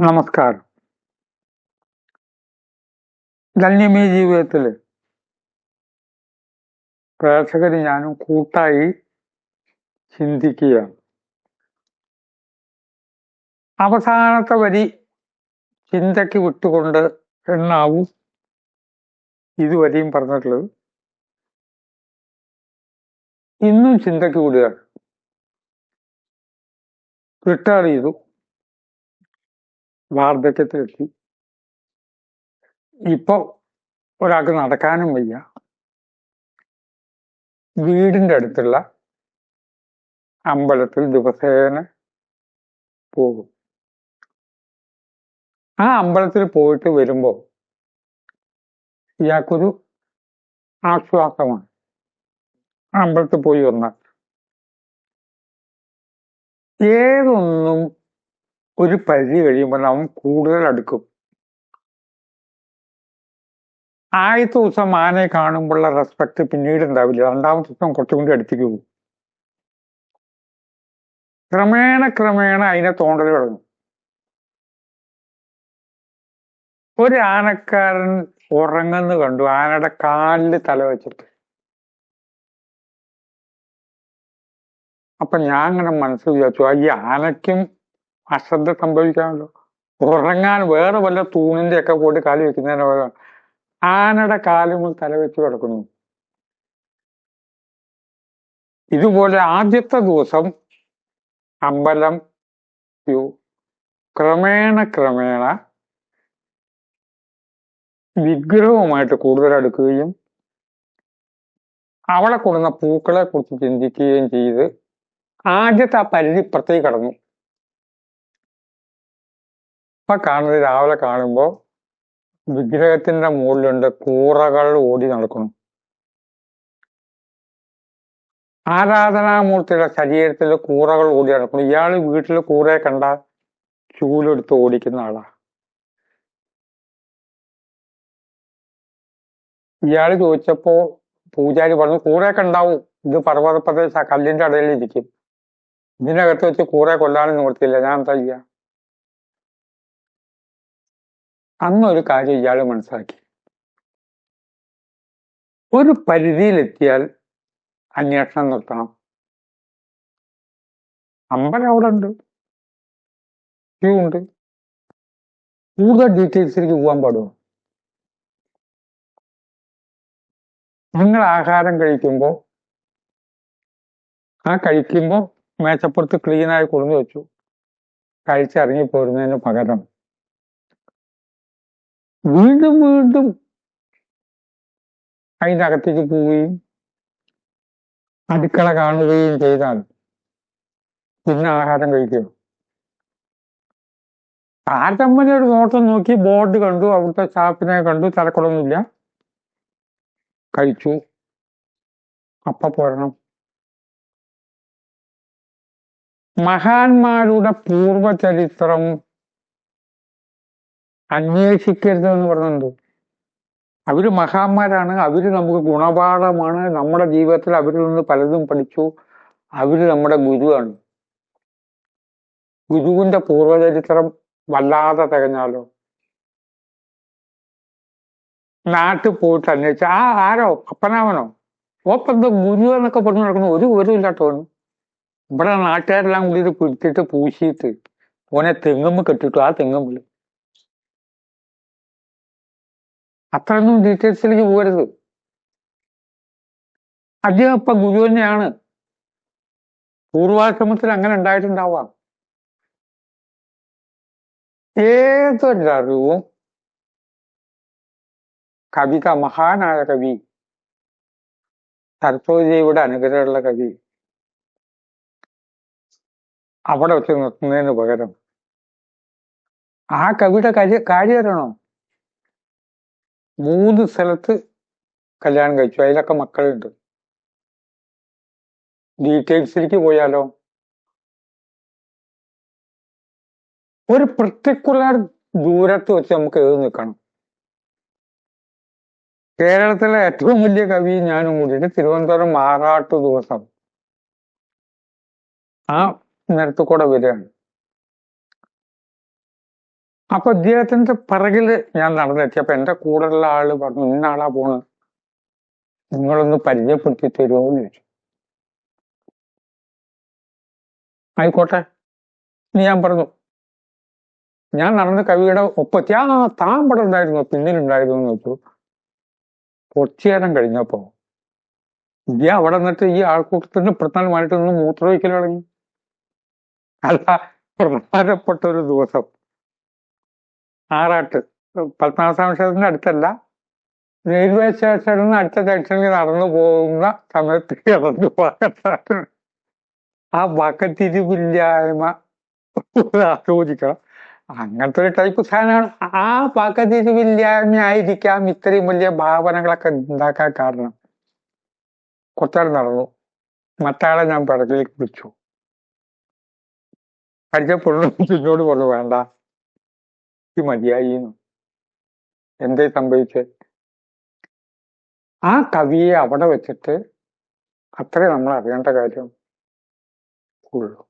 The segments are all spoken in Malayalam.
നമസ്കാരം. ധന്യമീ ജീവിതത്തിൽ പ്രേക്ഷകർ ഞാനും കൂട്ടായി ചിന്തിക്കുകയാണ്. അവസാനത്തെ വരി ചിന്തയ്ക്ക് വിട്ടുകൊണ്ട് എന്നാവും ഇതുവരെയും പറഞ്ഞിട്ടുള്ളത്. ഇന്നും ചിന്തയ്ക്ക് വിടുകയാണ്. റിട്ടയർ ചെയ്തു. വാർദ്ധക്യത്തിലെത്തി ഇപ്പൊ ഒരാൾക്ക് നടക്കാനും വയ്യ. വീടിന്റെ അടുത്തുള്ള അമ്പലത്തിൽ ദിവസേന പോകും. ആ അമ്പലത്തിൽ പോയിട്ട് വരുമ്പോൾ ഇയാൾക്കൊരു ആശ്വാസമാണ്. അമ്പലത്തിൽ പോയി വന്നാൽ ഏതൊന്നും ഒരു പരിധി കഴിയുമ്പോൾ അവൻ കൂടുതൽ അടുക്കും. ആദ്യത്തെ ദിവസം ആനയെ കാണുമ്പോഴുള്ള റെസ്പെക്ട് പിന്നീട് ഉണ്ടാവില്ല. രണ്ടാമത്തെ ദിവസം കുറച്ചും കൂടി പോകും. ക്രമേണ ക്രമേണ അതിനെ തോണ്ടൽ തുടങ്ങും. ഒരു ആനക്കാരൻ ഉറങ്ങുന്നു കണ്ടു. ആനയുടെ കാലിൽ തല വെച്ചിട്ട്. അപ്പൊ ഞാൻ അങ്ങനെ മനസ്സിൽ വിചാരിച്ചു ഈ ആനയ്ക്കും അശ്രദ്ധ സംഭവിക്കാമല്ലോ. ഉറങ്ങാൻ വേറെ വല്ല തൂണിന്റെ ഒക്കെ പോയിട്ട് കാലി വെക്കുന്നതിന് പകരം ആനയുടെ കാലുമ്പോൾ തല വെച്ച് കിടക്കുന്നു. ഇതുപോലെ ആദ്യത്തെ ദിവസം അമ്പലം യു. ക്രമേണ ക്രമേണ വിഗ്രഹവുമായിട്ട് കൂടുതൽ അടുക്കുകയും അവളെ കൊടുന്ന പൂക്കളെ കുറിച്ച് ചിന്തിക്കുകയും ചെയ്ത് ആദ്യത്തെ ആ പരിധി ഇപ്പുറത്തേക്ക് കടന്നു. ഇപ്പൊ കാണുന്നത് രാവിലെ കാണുമ്പോൾ വിഗ്രഹത്തിന്റെ മുകളിലുണ്ട് കൂറകൾ ഓടി നടക്കുന്നു. ആരാധനാമൂർത്തിയുടെ ശരീരത്തിൽ കൂറകൾ ഓടി നടക്കുന്നു. ഇയാൾ വീട്ടിൽ കൂറയെ കണ്ട ചൂലെടുത്ത് ഓടിക്കുന്ന ആളാ. ഇയാൾ ചോദിച്ചപ്പോ പൂജാരി പറഞ്ഞു കൂറയൊക്കെ ഉണ്ടാവും ഇത് പർവത പ്രദേശ കല്ലിന്റെ ഇടയിൽ ഇരിക്കും ഇതിനകത്ത് വെച്ച് കൂറെ കൊല്ലാനും നിവർത്തിയില്ല ഞാൻ എന്താ ചെയ്യാ? അന്നൊരു കാര്യം ഇയാൾ മനസ്സിലാക്കി. ഒരു പരിധിയിലെത്തിയാൽ അന്വേഷണം നിർത്തണം. അമ്പലം അവിടെ ഉണ്ട് ക്യൂ ഉണ്ട്. കൂടുതൽ ഡീറ്റെയിൽസിലേക്ക് പോകാൻ പാടുമോ നിങ്ങൾ ആഹാരം കഴിക്കുമ്പോൾ ആ കഴിക്കുമ്പോൾ മേശപ്പുറത്ത് ക്ലീനായി കൊണ്ടു വെച്ചു. കഴിച്ചിറങ്ങി പോരുന്നതിന് പകരം വീണ്ടും വീണ്ടും അതിനകത്തേക്ക് പോവുകയും അടുക്കള കാണുകയും ചെയ്താൽ പിന്നെ ആഹാരം കഴിക്കുക ആറ്റമ്മനെ ഒരു നോട്ടം നോക്കി ബോർഡ് കണ്ടു അവിടുത്തെ സ്റ്റാഫിനെ കണ്ടു തലക്കുളൊന്നുമില്ല. കഴിച്ചു. അപ്പ പോരണം. മഹാന്മാരുടെ പൂർവചരിത്രം അന്വേഷിക്കരുത് എന്ന് പറയുന്നുണ്ട് അവർ മഹാന്മാരാണ് അവർ നമുക്ക് ഗുണപാഠമാണ്. നമ്മുടെ ജീവിതത്തിൽ അവരിൽ നിന്ന് പലതും പഠിച്ചു. അവർ നമ്മുടെ ഗുരുവാണ്. ഗുരുവിന്റെ പൂർവചരിത്രം വല്ലാതെ തികഞ്ഞാലോ? നാട്ടിൽ പോയിട്ട് അന്വേഷിച്ച ആ ആരോ? അപ്പനാവനോ? ഓപ്പെന്തോ ഗുരു എന്നൊക്കെ പറഞ്ഞു നടക്കുന്നു. ഒരു വിവരമില്ലാത്തവന് ഇവിടെ നാട്ടുകാരെല്ലാം കൂടി പിടിച്ചിട്ട് പൂശിയിട്ട് ഓനെ തെങ്ങുമ്പ് കെട്ടിട്ടു ആ തെങ്ങുമ്പിൽ അത്രയൊന്നും ഡീറ്റെയിൽസിലേക്ക് പോകരുത്. അദ്ദേഹം ഇപ്പൊ ഗുരു തന്നെയാണ്. പൂർവാശ്രമത്തിൽ അങ്ങനെ ഉണ്ടായിട്ടുണ്ടാവാം ഏതൊരറിവും കവിത മഹാനായ കവി സരസ്വതിയുടെ അനുഗ്രഹമുള്ള കവി അവിടെ വെച്ച് നിർത്തുന്നതിന് പകരം ആ കവിയുടെ കാര്യ കാര്യം അറിയണോ? മൂന്ന് സ്ഥലത്ത് കല്യാണം കഴിച്ചു. അതിലൊക്കെ മക്കളുണ്ട്. ഡീറ്റെയിൽസിലേക്ക് പോയാലോ? ഒരു പർട്ടിക്കുലർ ദൂരത്ത് വെച്ച് നമുക്ക് എഴുതി നിൽക്കണം. കേരളത്തിലെ ഏറ്റവും വലിയ കവി ഞാനും കൂടിയിട്ട് തിരുവനന്തപുരം മാറാട്ട് ദിവസം. ആ നേരത്തു കൂടെ വരികയാണ്. അപ്പൊ ഇദ്ദേഹത്തിന്റെ പിറകിൽ ഞാൻ നടന്നെത്തിയപ്പോ എന്റെ കൂടെയുള്ള ആൾ പറഞ്ഞു ഇന്നാളാ പോണ്. നിങ്ങളൊന്ന് പരിചയപ്പെടുത്തി തരുമോ എന്ന് ചോദിച്ചു. ആയിക്കോട്ടെ. ഇനി ഞാൻ പറഞ്ഞു ഞാൻ നടന്ന കവിയുടെ ഒപ്പത്തി ആ ഇവിടെ ഉണ്ടായിരുന്നു പിന്നിലുണ്ടായിരുന്നു നോക്കൂ കുറച്ചേരം കഴിഞ്ഞപ്പോ ഈ അവിടെ നിന്നിട്ട് ഈ ആൾക്കൂട്ടത്തിന് പ്രധാനമായിട്ട് നിന്ന് മൂത്രമൊഴിക്കൽ തുടങ്ങി. അല്ല പ്രധാനപ്പെട്ട ഒരു ദിവസം ആറാട്ട്. പത്മനാഭസ്വാമി ക്ഷേത്രത്തിന്റെ അടുത്തല്ല. റെയിൽവേ സ്റ്റേഷനിൽ നിന്ന് അടുത്ത ജംഗ്ഷനിൽ നടന്നു പോകുന്ന സമയത്ത് ഇറന്നു ആ വകതിരിവില്ലായ്മ ആസ്വദിക്കണം അങ്ങനത്തെ ഒരു ടൈപ്പ് സാധനമാണ്. ആ വകതിരിവില്ലായ്മ ആയിരിക്കാം ഇത്രയും വലിയ ഭാവനകളൊക്കെ ഉണ്ടാക്കാൻ കാരണം. കുറച്ചാൾ നടന്നു. മറ്റാളെ ഞാൻ പിറകിലേക്ക് വിളിച്ചു. പരിചയപ്പെടുന്നു. എന്നോട് പറഞ്ഞു വേണ്ട. ഈ മതിയായി എന്തേ സംഭവിച്ചത് ആ കവിയെ അവിടെ വെച്ചിട്ട് അത്രേ നമ്മൾ അറിയേണ്ട കാര്യം ഉള്ളൂ.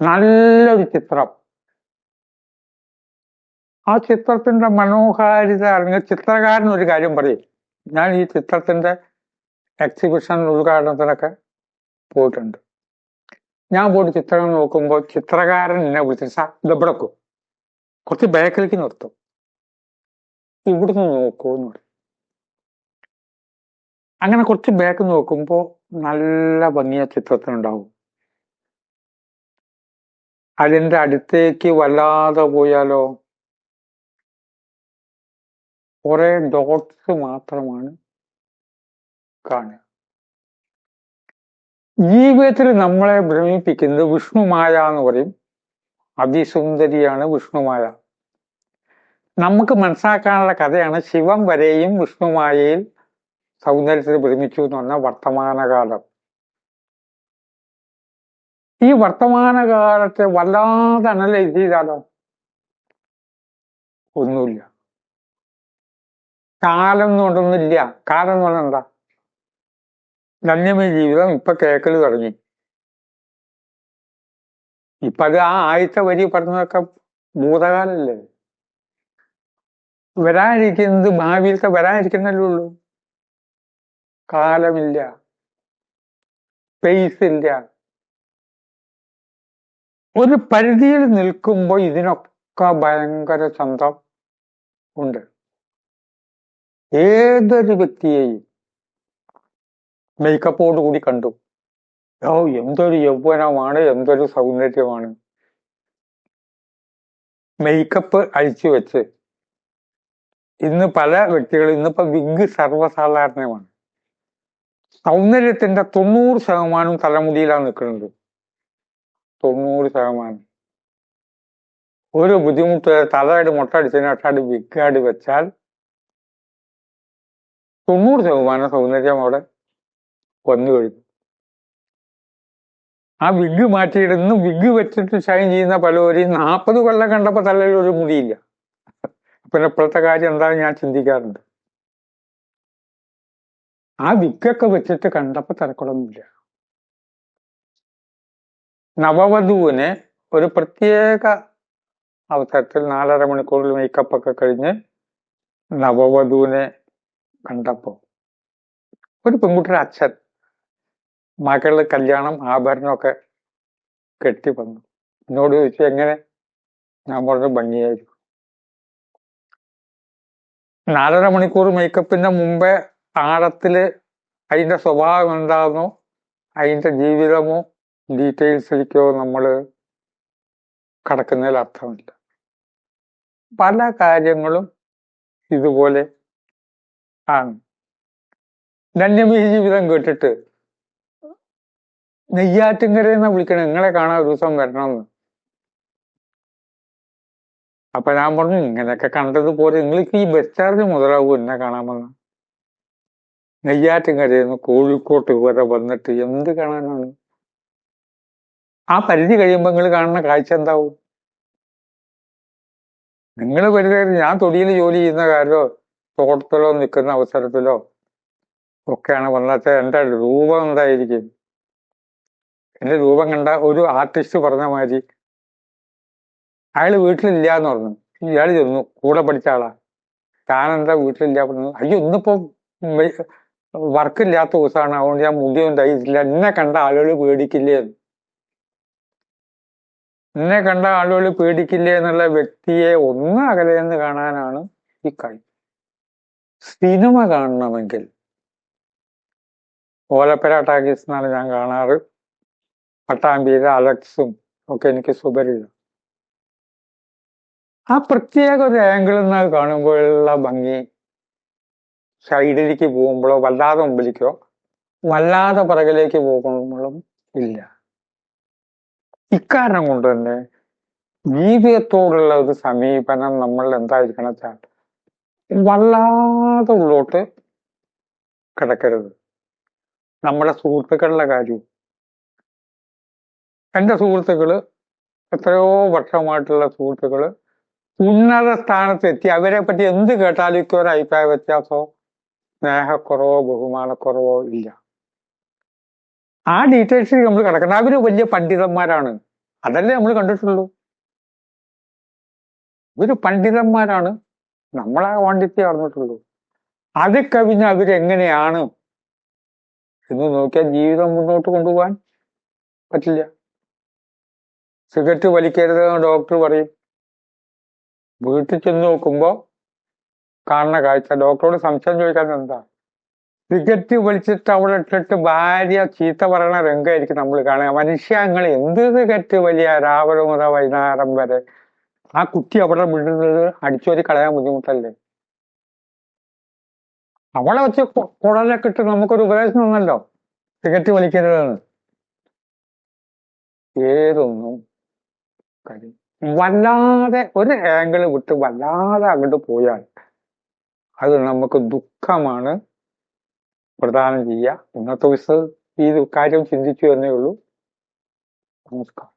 നല്ലൊരു ചിത്രം. ആ ചിത്രത്തിന്റെ മനോഹാരിത അല്ലെങ്കിൽ ചിത്രകാരൻ ഒരു കാര്യം പറയും. ഞാൻ ഈ ചിത്രത്തിന്റെ എക്സിബിഷൻ ഉദ്ഘാടനത്തിനൊക്കെ പോയിട്ടുണ്ട്. ഞാൻ പോയിട്ട് ചിത്രം നോക്കുമ്പോൾ ചിത്രകാരൻ എന്നെ വിളിച്ചു സാർ ഇതെവിടെക്കും കുറച്ച് ബാക്കിലേക്ക് നിർത്തും. ഇവിടുന്ന് നോക്കൂ എന്ന് പറയും. അങ്ങനെ കുറച്ച് ബാക്ക് നോക്കുമ്പോൾ നല്ല ഭംഗിയ ചിത്രത്തിനുണ്ടാവും. അതിന്റെ അടുത്തേക്ക് വല്ലാതെ പോയാലോ? കുറെ ഡോട്ട്സ് മാത്രമാണ് കാണുക. ജീവിതത്തിൽ നമ്മളെ ഭ്രമിപ്പിക്കുന്നത് വിഷ്ണുമായ എന്ന് പറയും. അതിസുന്ദരിയാണ് വിഷ്ണുമായ നമുക്ക് മനസ്സിലാക്കാനുള്ള കഥയാണ് ശിവം വരെയും വിഷ്ണുമായയിൽ സൗന്ദര്യത്തിൽ ഭ്രമിച്ചു എന്ന് പറഞ്ഞ വർത്തമാനകാലം. ഈ വർത്തമാനകാലത്തെ വല്ലാതെ അനലൈസ് ചെയ്താലോ? ഒന്നുമില്ല. കാലം കൊണ്ടൊന്നുമില്ല കാലം എന്ന് പറഞ്ഞാൽ എന്താ? ധന്യമേ ജീവിതം ഇപ്പൊ കേക്കൽ തുടങ്ങി. ഇപ്പൊ അത് ആ ആദ്യത്തെ വരി പറഞ്ഞതൊക്കെ ഭൂതകാലല്ലേ? വരാനിരിക്കുന്നത് ഭാവിയിലത്തെ വരാനിരിക്കുന്നല്ലേ ഉള്ളൂ. കാലമില്ല. സ്പേസ് ഇല്ല. ഒരു പരിധിയിൽ നിൽക്കുമ്പോൾ ഇതിനൊക്കെ ഭയങ്കര ചന്തം ഉണ്ട്. ഏതൊരു വ്യക്തിയെയും മേക്കപ്പോട് കൂടി കണ്ടു. ഓ എന്തൊരു യൗവനമാണ് എന്തൊരു സൗന്ദര്യമാണ്. മേക്കപ്പ് അഴിച്ചു വെച്ച്. ഇന്ന് പല വ്യക്തികളും ഇന്നിപ്പോ വിഗ് സർവസാധാരണമാണ്. സൗന്ദര്യത്തിന്റെ തൊണ്ണൂറ് ശതമാനം തലമുടിയിലാണ് നിൽക്കുന്നത്. തൊണ്ണൂറ് ശതമാനം. ഒരു ബുദ്ധിമുട്ട് തലയുടെ മുട്ടടിച്ചതിന് ശേഷം വിഗാടി വെച്ചാൽ തൊണ്ണൂറ് ശതമാനം സൗന്ദര്യം അവിടെ വന്നു കഴിഞ്ഞു. ആ വിഗ് മാറ്റിയിടുന്നു. വിഗ് വെച്ചിട്ട് ഷൈൻ ചെയ്യുന്ന പലവരെയും നാൽപ്പത് കൊല്ലം കണ്ടപ്പോൾ തലയിൽ ഒരു മുടിയില്ല. പിന്നെ ഇപ്പോഴത്തെ കാര്യം എന്താണെന്ന് ഞാൻ ചിന്തിക്കാറുണ്ട്. ആ വിഗൊക്കെ വെച്ചിട്ട് കണ്ടപ്പോൾ തിരക്കുളൊന്നുമില്ല നവവധുവിനെ ഒരു പ്രത്യേക അവസരത്തിൽ നാലര മണിക്കൂറിൽ മേക്കപ്പ് ഒക്കെ കഴിഞ്ഞ് നവവധുവിനെ കണ്ടപ്പോ ഒരു പെൺകുട്ടിയുടെ അച്ഛൻ മകൾ കല്യാണം ആഭരണമൊക്കെ കെട്ടി വന്നു. എന്നോട് ചോദിച്ചു എങ്ങനെ? ഞാൻ പറഞ്ഞു ഭംഗിയായിരിക്കും. നാലര മണിക്കൂർ മേക്കപ്പിന്റെ മുമ്പേ ആഴത്തിൽ അതിന്റെ സ്വഭാവം എന്താണെന്നോ അതിന്റെ ജീവിതമോ ഡീറ്റെയിൽസിലേക്കോ നമ്മൾ കടക്കുന്നതിൽ അർത്ഥമില്ല. പല കാര്യങ്ങളും ഇതുപോലെ ആണ്. ധന്യമീ ജീവിതം കേട്ടിട്ട് നെയ്യാറ്റിൻകരയെന്നാ വിളിക്കണേ. നിങ്ങളെ കാണാൻ ഒരു ദിവസം വരണമെന്ന്. അപ്പൊ ഞാൻ പറഞ്ഞു ഇങ്ങനെയൊക്കെ കണ്ടത് പോലെ നിങ്ങൾക്ക് ഈ ബസ് ചാർജ് മുതലാവും എന്നെ കാണാമെന്ന്. നെയ്യാറ്റിൻകരയെന്ന് കോഴിക്കോട്ട് വരെ വന്നിട്ട് എന്ത് കാണാനാണ്? ആ പരിധി കഴിയുമ്പോൾ നിങ്ങൾ കാണുന്ന കാഴ്ച എന്താവും? നിങ്ങൾ പരിധി ഞാൻ തൊടിയിൽ ജോലി ചെയ്യുന്ന കാര്യമോ തോട്ടത്തിലോ നിൽക്കുന്ന അവസരത്തിലോ ഒക്കെയാണ് വന്നത് എന്റെ രൂപം എന്തായിരിക്കും? എന്റെ രൂപം കണ്ട ഒരു ആർട്ടിസ്റ്റ് പറഞ്ഞ മാതിരി അയാൾ വീട്ടിലില്ല എന്ന് പറഞ്ഞു ഇയാൾ ചെന്നു കൂടെ പഠിച്ച ആളാ. താനെന്താ വീട്ടിലില്ല പറഞ്ഞു അയ്യോ ഇന്നിപ്പോ വർക്കില്ലാത്ത ദിവസമാണ് അതുകൊണ്ട് ഞാൻ മുടിയൊന്നും തയ്ച്ചില്ല എന്നെ കണ്ട ആളുകൾ പേടിക്കില്ലേ? എന്നെ കണ്ട ആളുകൾ പേടിക്കില്ലേ എന്നുള്ള വ്യക്തിയെ ഒന്ന് അകലെ എന്ന് കാണാനാണ് ഈ കളി. സിനിമ കാണണമെങ്കിൽ. ഓലപ്പര ടാക്കീസ് എന്നാണ് ഞാൻ കാണാറ്. പട്ടാമ്പിയിലെ അലക്സും ഒക്കെ എനിക്ക് സുപരിതം ആ പ്രത്യേക ഒരു ആംഗിളിൽ നിന്ന് കാണുമ്പോഴുള്ള ഭംഗി സൈഡിലേക്ക് പോകുമ്പോഴോ വല്ലാതെ മുമ്പിലേക്കോ വല്ലാതെ പിറകിലേക്ക് പോകുമ്പോഴും ഇല്ല. ഇക്കാരണം കൊണ്ട് തന്നെ ജീവിതത്തോടുള്ള ഒരു സമീപനം നമ്മൾ എന്തായിരിക്കണം വെച്ചാൽ വല്ലാതെ ഉള്ളോട്ട് കിടക്കരുത്. നമ്മുടെ സുഹൃത്തുക്കളുടെ കാര്യം എന്റെ സുഹൃത്തുക്കൾ എത്രയോ വർഷമായിട്ടുള്ള സുഹൃത്തുക്കൾ ഉന്നത സ്ഥാനത്തെത്തി. അവരെ പറ്റി എന്ത് കേട്ടാലും എനിക്ക് ഒരു അഭിപ്രായ വ്യത്യാസമോ സ്നേഹക്കുറവോ ബഹുമാനക്കുറവോ ഇല്ല. ആ ഡീറ്റെയിൽസിൽ നമ്മൾ കിടക്കണം. അവർ വലിയ പണ്ഡിതന്മാരാണ്. അതല്ലേ നമ്മൾ കണ്ടിട്ടുള്ളൂ. ഇവർ പണ്ഡിതന്മാരാണ്. നമ്മളെ വണ്ടിത്തി അറിഞ്ഞിട്ടുള്ളൂ. അത് കവിഞ്ഞ് അവരെങ്ങനെയാണ് എന്ന് നോക്കിയാൽ ജീവിതം മുന്നോട്ട് കൊണ്ടുപോകാൻ പറ്റില്ല. സിഗരറ്റ് വലിക്കരുത് എന്ന് ഡോക്ടർ പറയും. വീട്ടിൽ ചെന്ന് നോക്കുമ്പോ കാണുന്ന കാഴ്ച. ഡോക്ടറോട് സംശയം ചോദിക്കാൻ എന്താ? സിഗരറ്റ് വലിച്ചിട്ട് അവിടെ ഇട്ടിട്ട് ഭാര്യ ചീത്ത പറയണ രംഗമായിരിക്കും നമ്മൾ കാണുക. മനുഷ്യങ്ങൾ എന്ത് സിഗരറ്റ് വലിയ രാവിലെ മുതൽ വൈകുന്നേരം വരെ ആ കുട്ടി അവിടെ വിടുന്നത് അടിച്ചോരി കളയാൻ ബുദ്ധിമുട്ടല്ലേ? അവളെ വെച്ച് കുടലൊക്കെ ഇട്ട് നമുക്കൊരു ഉപദേശം തന്നല്ലോ. സിഗരറ്റ് വലിക്കരുതെന്ന്. ഏതൊന്നും കാര്യം. വല്ലാതെ ഒരു ആംഗിൾ വിട്ട് വല്ലാതെ അങ്ങോട്ട് പോയാൽ അത് നമുക്ക് ദുഃഖമാണ്. പ്രദാനം ചെയ്യുക. ഇന്നത്തെ ദിവസം ഈ കാര്യം ചിന്തിച്ചു എന്നേ ഉള്ളൂ. നമസ്കാരം.